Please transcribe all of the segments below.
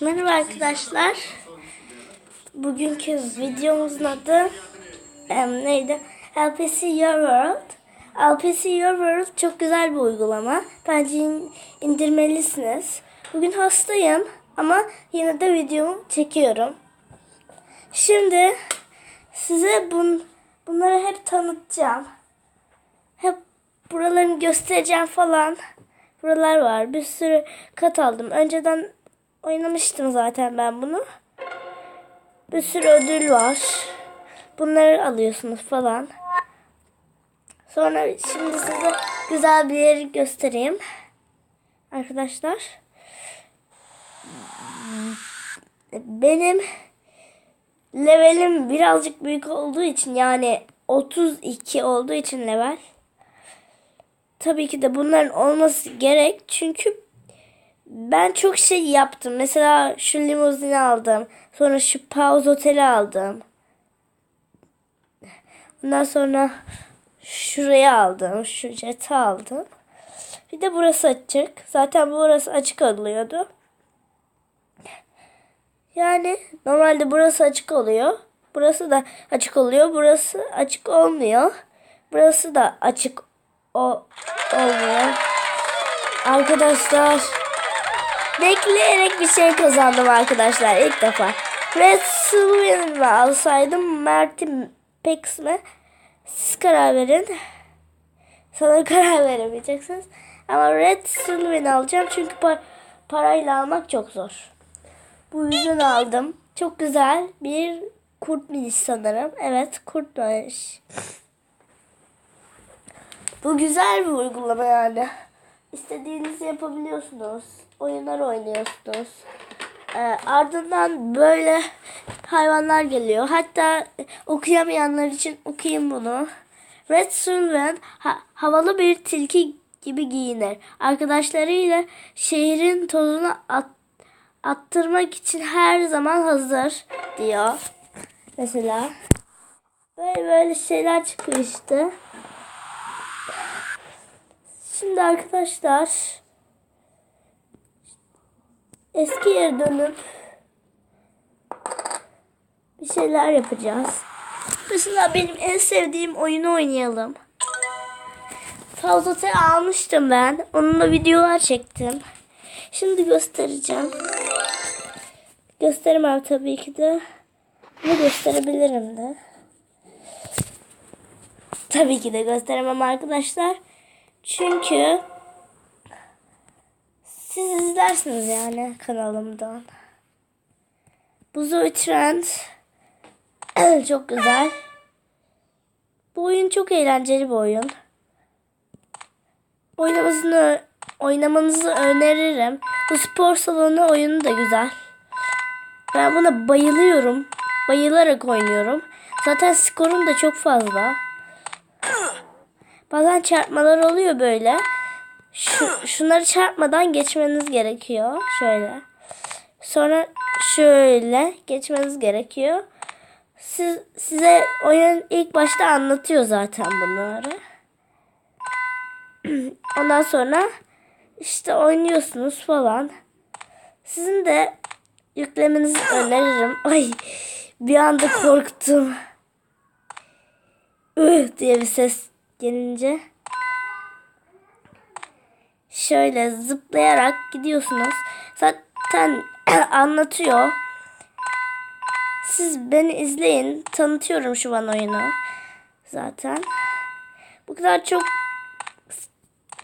Merhaba arkadaşlar. Bugünkü videomuzun adı em, neydi? LPC Your World. LPC Your World çok güzel bir uygulama. Bence in- indirmelisiniz. Bugün hastayım ama yine de videomu çekiyorum. Şimdi size bun, bunları hep tanıtacağım. Hep buralarını göstereceğim falan. Buralar var. Bir sürü kat aldım. Önceden oynamıştım zaten ben bunu. Bir sürü ödül var. Bunları alıyorsunuz falan. Sonra şimdi size güzel bir yeri göstereyim. Arkadaşlar. Benim levelim birazcık büyük olduğu için yani 32 olduğu için level. Tabii ki de bunların olması gerek. Çünkü ben çok şey yaptım. Mesela şu limuzini aldım. Sonra şu Pause Oteli aldım. Ondan sonra şurayı aldım. Şu jeti aldım. Bir de burası açık. Zaten burası açık oluyordu. Yani normalde burası açık oluyor. Burası da açık oluyor. Burası açık olmuyor. Burası da açık o olmuyor. Arkadaşlar bekleyerek bir şey kazandım arkadaşlar ilk defa. Red Sylvan mı alsaydım Mert'in Pex mi? Siz karar verin. Sana karar veremeyeceksiniz. Ama Red Sylvan alacağım çünkü par- parayla almak çok zor. Bu yüzden aldım. Çok güzel bir kurtmuş sanırım. Evet kurtmuş. Bu güzel bir uygulama yani. İstediğinizi yapabiliyorsunuz. Oyunlar oynuyorsunuz. Ee, ardından böyle hayvanlar geliyor. Hatta okuyamayanlar için okuyayım bunu. Red Sullivan ha- havalı bir tilki gibi giyinir. Arkadaşlarıyla şehrin tozunu at- attırmak için her zaman hazır diyor. Mesela böyle böyle şeyler çıkıyor işte. Şimdi arkadaşlar eski yere dönüp bir şeyler yapacağız. Mesela benim en sevdiğim oyunu oynayalım. Fazlate almıştım ben. Onunla videolar çektim. Şimdi göstereceğim. Gösteremem tabii ki de. Ama gösterebilirim de. Tabii ki de gösteremem arkadaşlar. Çünkü siz izlersiniz yani kanalımdan. Buzul Trend çok güzel. Bu oyun çok eğlenceli bir oyun. Oynamasını oynamanızı öneririm. Bu spor salonu oyunu da güzel. Ben buna bayılıyorum. Bayılarak oynuyorum. Zaten skorum da çok fazla. Bazen çarpmalar oluyor böyle. Şu, şunları çarpmadan geçmeniz gerekiyor. Şöyle. Sonra şöyle geçmeniz gerekiyor. Siz, size oyun ilk başta anlatıyor zaten bunları. Ondan sonra işte oynuyorsunuz falan. Sizin de yüklemenizi öneririm. Ay bir anda korktum. Üh diye bir ses gelince şöyle zıplayarak gidiyorsunuz. Zaten anlatıyor. Siz beni izleyin. Tanıtıyorum şu an oyunu. Zaten. Bu kadar çok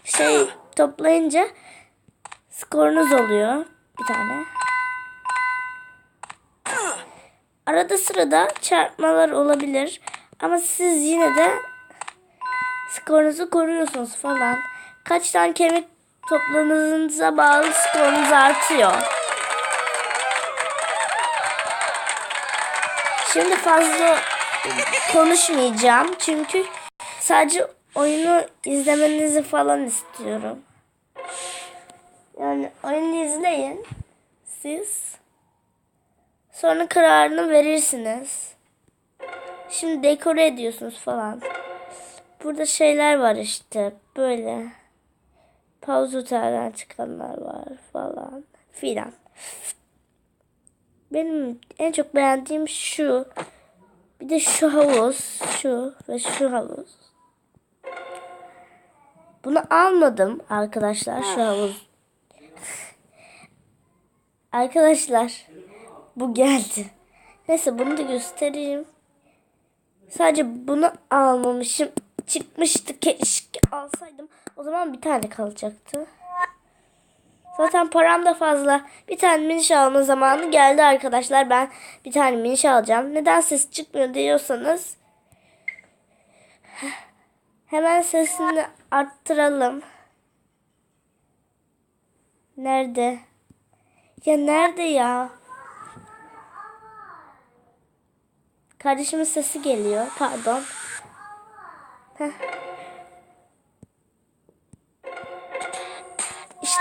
şey toplayınca skorunuz oluyor. Bir tane. Arada sırada çarpmalar olabilir. Ama siz yine de skorunuzu koruyorsunuz falan. Kaç tane kemik topladığınıza bağlı skorunuz artıyor. Şimdi fazla konuşmayacağım çünkü sadece oyunu izlemenizi falan istiyorum. Yani oyunu izleyin siz. Sonra kararını verirsiniz. Şimdi dekore ediyorsunuz falan. Burada şeyler var işte böyle. Pause otelden çıkanlar var falan filan. benim en çok beğendiğim şu. Bir de şu havuz. Şu ve şu havuz. Bunu almadım arkadaşlar. Şu havuz. Arkadaşlar bu geldi. Neyse bunu da göstereyim. Sadece bunu almamışım. Çıkmıştı keşke alsaydım. O zaman bir tane kalacaktı. Zaten param da fazla. Bir tane miniş alma zamanı geldi arkadaşlar. Ben bir tane miniş alacağım. Neden ses çıkmıyor diyorsanız hemen sesini arttıralım. Nerede? Ya nerede ya? Kardeşimin sesi geliyor. Pardon. Heh.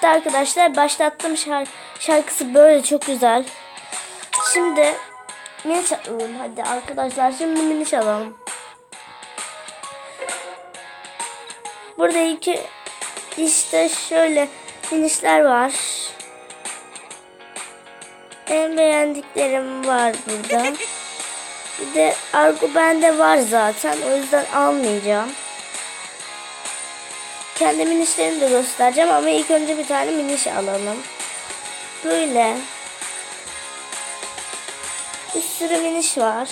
İşte arkadaşlar başlattığım şark şarkısı böyle çok güzel. Şimdi miniş alalım hadi arkadaşlar şimdi miniş alalım. Burada iki işte şöyle minişler var. En beğendiklerim var burada. Bir de argo bende var zaten. O yüzden almayacağım. Kendi minişlerimi de göstereceğim ama ilk önce bir tane miniş alalım. Böyle. Bir sürü miniş var.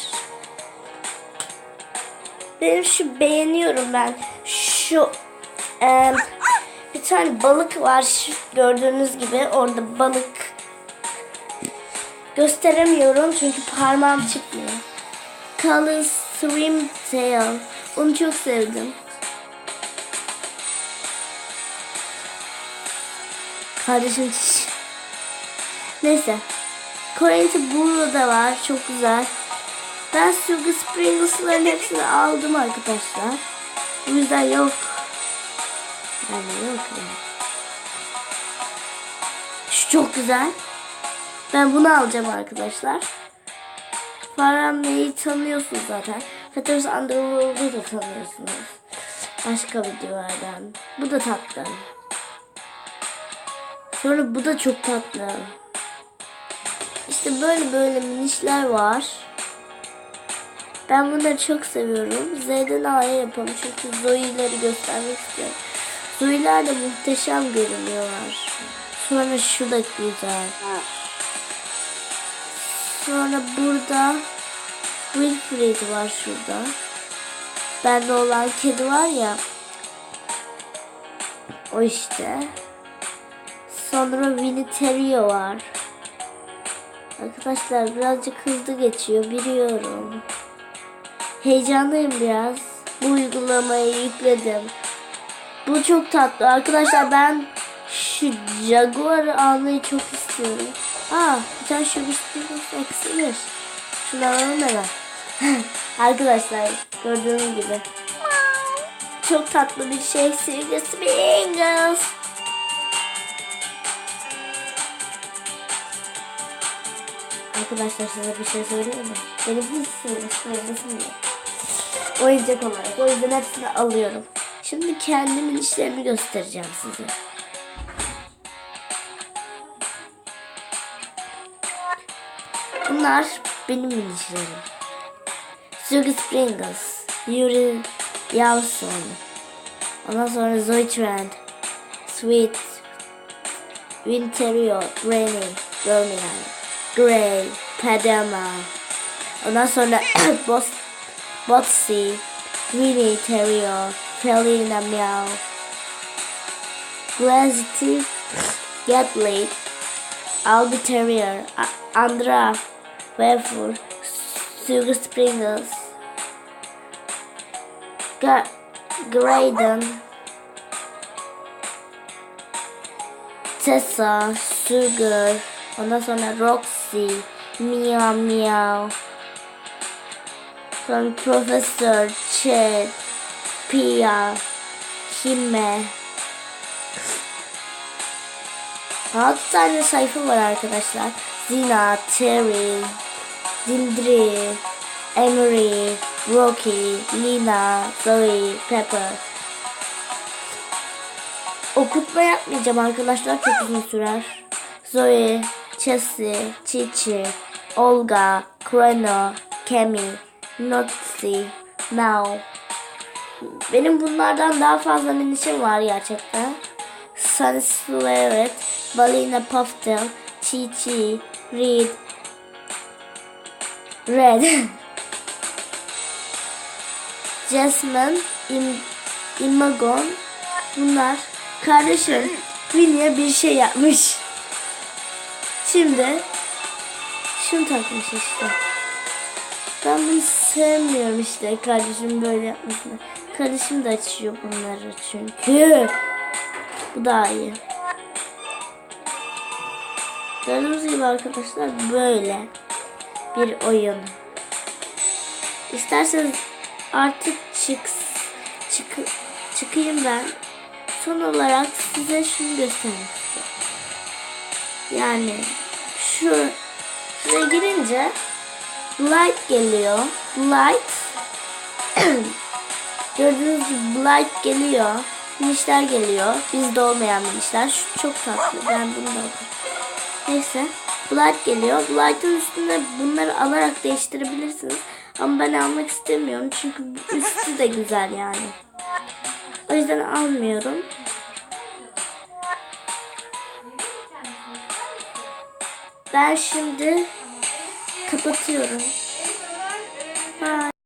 Benim şu beğeniyorum ben. Şu e, bir tane balık var şu gördüğünüz gibi orada balık gösteremiyorum çünkü parmağım çıkmıyor. Color Swim Tail. Onu çok sevdim. Kardeşim. Neyse. Corinthians burada var. Çok güzel. Ben Sugar Springles'ların hepsini aldım arkadaşlar. Bu yüzden yok. Yani yok yani. Şu çok güzel. Ben bunu alacağım arkadaşlar. Faramne'yi tanıyorsunuz zaten. Fetters Underworld'u da tanıyorsunuz. Başka videolardan. Bu da tatlı. Sonra bu da çok tatlı. İşte böyle böyle minişler var. Ben bunları çok seviyorum. Z'den A'ya yapalım çünkü Zoe'leri göstermek istiyorum. Zoe'ler de muhteşem görünüyorlar. Sonra şu da güzel. Sonra burada Wilfred var şurada. Bende olan kedi var ya. O işte. Sonra Winnie var. Arkadaşlar birazcık hızlı geçiyor biliyorum. Heyecanlıyım biraz. Bu uygulamayı yükledim. Bu çok tatlı. Arkadaşlar ben şu Jaguar'ı almayı çok istiyorum. Aa bir tane şu bisiklet eksilir. Şunu alalım hemen. Arkadaşlar gördüğünüz gibi. Çok tatlı bir şey. Silver Springles. Arkadaşlar size bir şey söyleyeyim mi? Benim hiç Springles'ım yok. Oyuncak olarak. O yüzden hepsini alıyorum. Şimdi kendimin işlerini göstereceğim size. Bunlar benim minişlerim. Sugar Springles, Yuri Yavson, ondan sonra Zoe Trent, Sweet, Winterio, Rainy, Birmingham, Grey, Padama, ondan sonra Bos, Botsy, Winnie Terrio, Felina Meow, Glazity, Gatley, Albi Terrier, Andra, Wefur, Sugar Springles, Graydon, Tessa, Sugar, ondan sonra Roxy, Meow Meow, sonra Professor, Chet, Pia, Kime, 6 tane sayfa var arkadaşlar. Zina, Terry, Dindri, Emery, Rocky, Lina, Zoe, Pepper. Okutma yapmayacağım arkadaşlar. Çok uzun sürer. Zoe, Chessie, Chichi, Olga, Kreno, Kemi, Notsi, Now. Benim bunlardan daha fazla minişim var gerçekten. Sunny Slavet, Balina Pufftail, Chi Chi, Reed, Red, Jasmine, Im, Imagon. Bunlar kardeşim Winnie'ye bir şey yapmış. Şimdi şunu takmış işte. Ben bunu sevmiyorum işte kardeşim böyle yapmasını. Kardeşim de açıyor bunları çünkü. Bu daha iyi. Gördüğünüz gibi arkadaşlar böyle bir oyun. İsterseniz artık çık, çık çıkayım ben. Son olarak size şunu göstermek istiyorum. Yani şu şuraya girince light geliyor. Light gördüğünüz gibi light geliyor. Minişler geliyor. Bizde olmayan minişler. Şu çok tatlı. Ben bunu da alırım. Neyse. Blight geliyor. Blight'ın üstünde bunları alarak değiştirebilirsiniz. Ama ben almak istemiyorum. Çünkü üstü de güzel yani. O yüzden almıyorum. Ben şimdi kapatıyorum. Bye.